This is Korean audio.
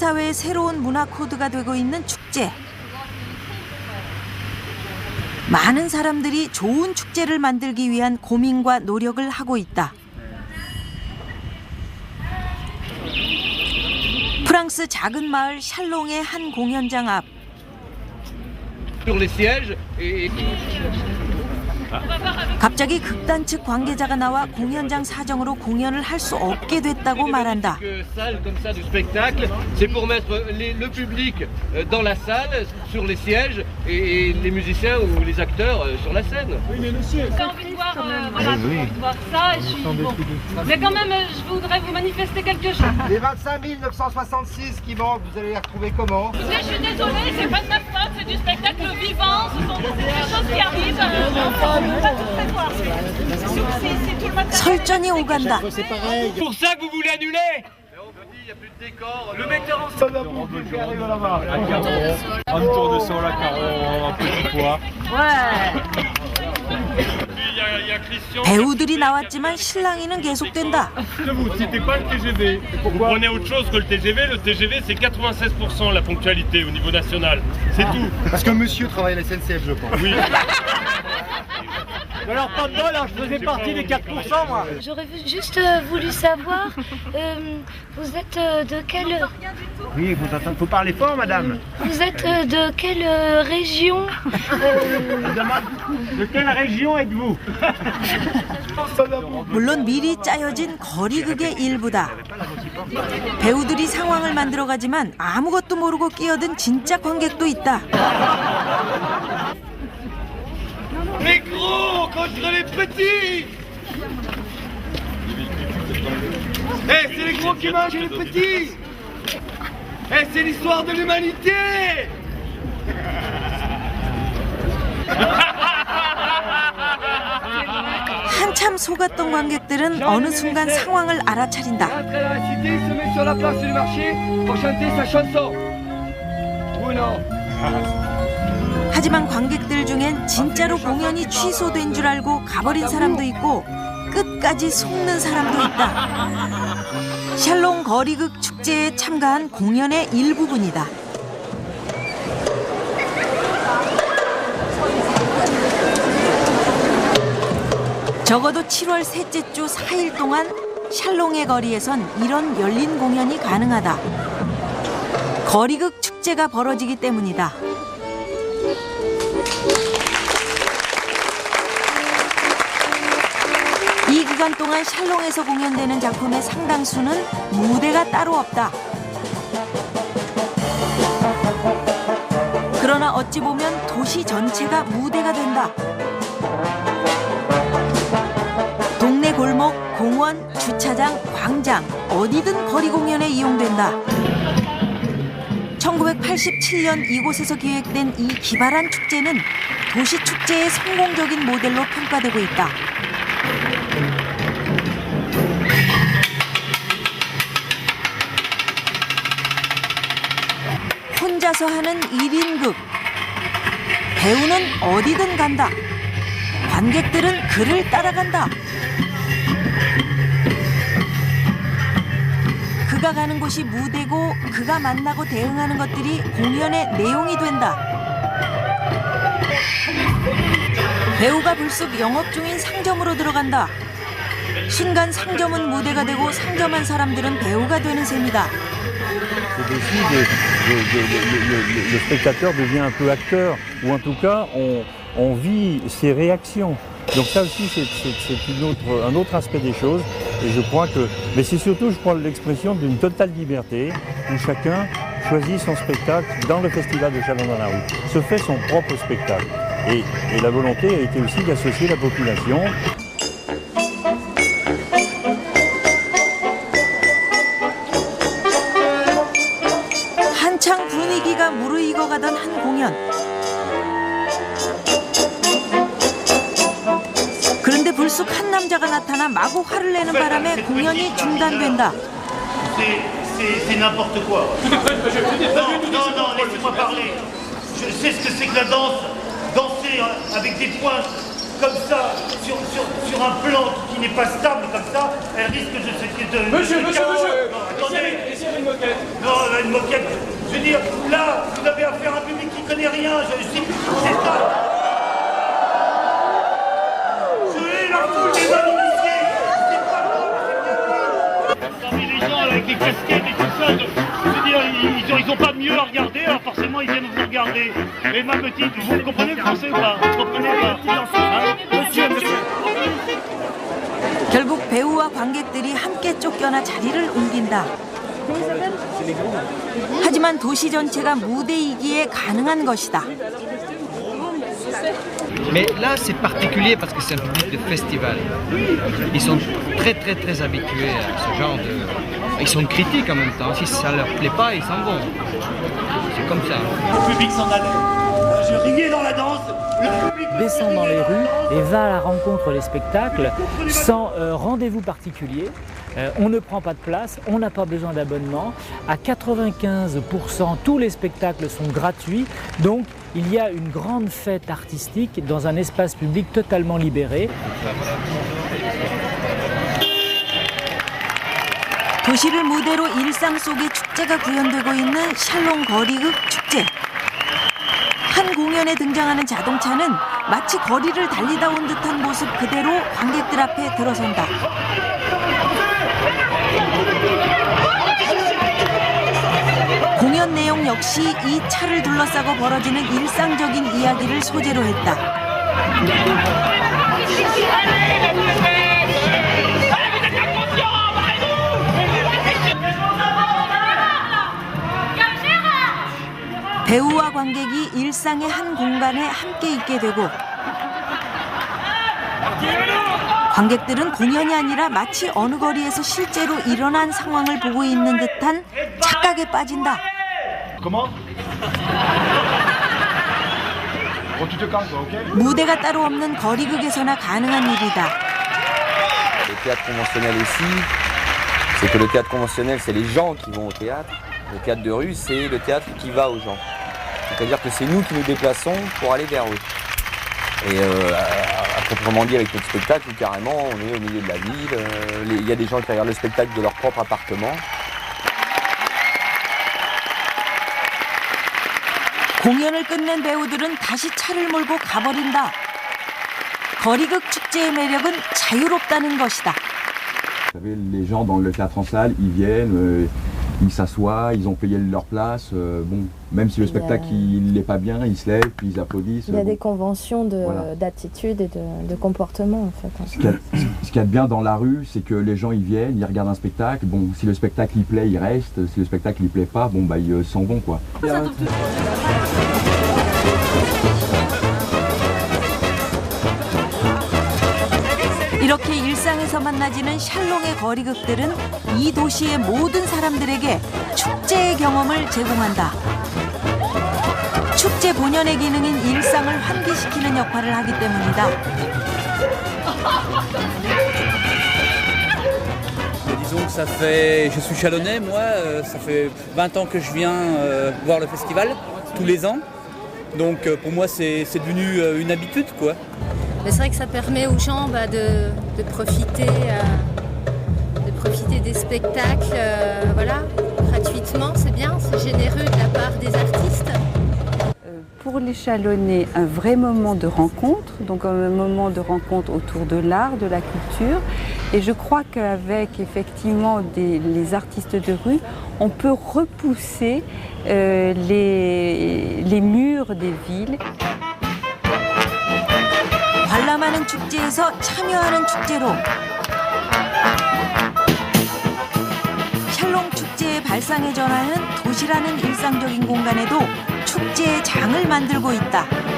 사회의 새로운 문화 코드가 되고 있는 축제. 많은 사람들이 좋은 축제를 만들기 위한 고민과 노력을 하고 있다. 프랑스 작은 마을 샬롱의 한 공연장 앞 갑자기 극단 측 관계자가 나와 공연장 사정으로 공연을 할 수 없게 됐다고 말한다. que salle comme ça de spectacle, c'est pour mettre les- le public euh, dans la salle, sur les sièges, et, et les musiciens ou les acteurs euh, sur la scène. J'ai envie de voir, euh, voilà, j'ai envie de voir ça. Et je suis, bon. Mais quand même, euh, je voudrais vous manifester quelque chose. Les 25 966 qui manquent, vous allez les retrouver comment Je suis désolée, c'est pas 설전이 오간다. pour ça que vous voulez annuler On me dit, il n'y a plus de décor. Le metteur en scène. Un tour de sol à carreau, un petit poids. Il y, a, il y a Christian. 배우들이 나왔지만 실랑이는 계속된다. Vous citez pas le TGV. Vous prenez autre chose que le TGV. Le TGV, c'est 96% la ponctualité au niveau national. C'est tout. Parce que monsieur travaille à la SNCF, je pense. Oui. Alors pas de bol, hein, je faisais partie des 4%, moi J'aurais juste euh, voulu savoir, euh, vous êtes euh, de quelle Oui, vous entendez, faut parler fort, madame. vous êtes euh, de quelle euh, région euh, De quelle région êtes-vous 물론 미리 짜여진 거리극의 일부다. 배우들이 상황을 만들어가지만 아무것도 모르고 끼어든 진짜 관객도 있다. Les gros contre les petits Eh, c'est les gros qui mangent les petits Eh, c'est l'histoire de l'humanité 한참 속았던 관객들은 어느 순간 상황을 알아차린다. 하지만 관객들 진짜로 공연이 취소된 줄 알고 가버린 사람도 있고 끝까지 속는 사람도 있다. 샬롱 거리극 축제에 참가한 공연의 일부분이다. 적어도 7월 셋째 주 4일 동안 샬롱의 거리에선 이런 열린 공연이 가능하다. 거리극 축제가 벌어지기 때문이다. 이 기간 동안 샬롱에서 공연되는 작품의 상당수는 무대가 따로 없다. 그러나 어찌 보면 도시 전체가 무대가 된다. 동네 골목, 공원, 주차장, 광장, 어디든 거리 공연에 이용된다. 1987년 이곳에서 기획된 이 기발한 축제는 도시 축제의 성공적인 모델로 평가되고 있다. 혼자서 하는 1인극. 배우는 어디든 간다. 관객들은 그를 따라간다. 그가 가는 곳이 무대고 그가 만나고 대응하는 것들이 공연의 내용이 된다. 배우가 불쑥 영업 중인 상점으로 들어간다. 순간 상점은 무대가 되고 상점한 사람들은 배우가 되는 셈이다. C'est aussi le- le- spectateur devient un peu acteur, ou en tout cas, on, vit ses réactions. Donc ça aussi, c'est- un autre aspect des choses. Et je crois que, mais c'est surtout, je crois, l'expression d'une totale liberté, où chacun choisit son spectacle dans le festival de Chalon dans la rue, se fait son propre spectacle. Et la volonté a été aussi d'associer la population 분위기가 무르익어 가던 한 공연. 그런데 불쑥 한 남자가 나타나 마구 화를 내는 바람에 공연이 중단된다. C'est- C'est c'est n'importe quoi. Non, non, non, laissez-moi parler. Je sais ce que c'est que la danse. Danser euh, avec des points comme ça sur, sur, sur, sur un plan qui n'est pas stable comme ça, elle risque de se... De, Monsieur, de- monsieur, de- monsieur Non, attendez, Essayez une moquette non, là, une moquette. Je veux dire, là, vous avez affaire à un public qui connaît rien. Je, dis, c'est ça. Je hais la foule des non-initiés. C'est pas moi, c'est mais les gens avec les casquettes et tout ça, je veux dire, ils, ont, ils ont pas mieux à regarder, alors forcément ils viennent vous regarder. Et ma petite, vous comprenez le français ou pas Vous comprenez pas Hein Monsieur, monsieur. 결국 배우와 관객들이 함께 쫓겨나 자리를 옮긴다. 하지만 도시 전체가 무대이기에 가능한 것이다. Mais là, c'est particulier parce que c'est un public de festival. Ils sont très, très, très habitués à ce genre de. Ils sont critiques en même temps. Si ça leur plaît pas, ils s'en vont. C'est comme ça. Le public s'en allait. Je riais dans la danse. Le public descend dans les rues et va à la rencontre des spectacles sans euh, rendez-vous particulier. Euh, on ne prend pas de place, on n'a pas besoin d'abonnement. À 95%, tous les spectacles sont gratuits. Donc, il y a une grande fête artistique dans un espace public totalement libéré. 도시를 무대로 일상 속의 축제가 구현되고 있는 샬롱 거리극 축제. 한 공연에 등장하는 자동차는 마치 거리를 달리다 온 듯한 모습 그대로 관객들 앞에 들어선다. 공연 내용 역시 이 차를 둘러싸고 벌어지는 일상적인 이야기를 소재로 했다. 배우와 관객이 일상의 한 공간에 함께 있게 되고 관객들은 공연이 아니라 마치 어느 거리에서 실제로 일어난 상황을 보고 있는 듯한 착각에 빠진다. Ok 무대가 따로 없는 거리극에서나 가능한 일이다. Le théâtre conventionnel aussi, c'est que le théâtre conventionnel, c'est les gens qui vont au théâtre. Le théâtre de rue, c'est le théâtre qui va aux gens. C'est-à-dire que c'est nous qui nous déplaçons pour aller vers eux. Et euh, à- à proprement dit, avec notre spectacle, où carrément, on est au milieu de la ville. euh, les- Il y a des gens qui regardent le spectacle de leur propre appartement. 공연을 끝낸 배우들은 다시 차를 몰고 가버린다. 거리극 축제의 매력은 자유롭다는 것이다. Vous savez, les gens dans le théâtre en salle, ils viennent, euh, ils s'assoient, ils ont payé leur place. euh, bon, même si le spectacle il n'est pas bien, ils se lèvent, puis ils applaudissent. Il y a bon. des conventions de- Voilà. d'attitude et de, de comportement en fait. Ce qu'il y, a- ce qu'il y a de bien dans la rue, c'est que les gens ils viennent, ils regardent un spectacle. Bon, si le spectacle il plaît, ils restent. Si le spectacle il plaît pas, bon bah ils euh, s'en vont quoi. 이렇게 일상에서 만나지는 샬롱의 거리극들은 이 도시의 모든 사람들에게 축제의 경험을 제공한다. 축제 본연의 기능인 일상을 환기시키는 역할을 하기 때문이다. Disons que ça fait. Je suis chalonnais, moi, euh, ça fait 20 ans que je viens euh, voir le festival, tous les ans. Donc euh, pour moi, c'est c'est devenu euh, une habitude, quoi. Mais c'est vrai que ça permet aux gens bah, de, profiter, euh, de profiter des spectacles, euh, voilà, gratuitement, c'est bien, c'est généreux de la part des artistes. pour les un vrai moment de rencontre, donc un moment de rencontre autour de l'art, de la culture. Et je crois qu'avec effectivement les artistes de rue, on peut repousser euh, les murs des villes. 관람하는 축제에서 참여하는 축제로 샬롱 축제의 발상의 전환은 도시라는 일상적인 공간에도 축제의 장을 만들고 있다.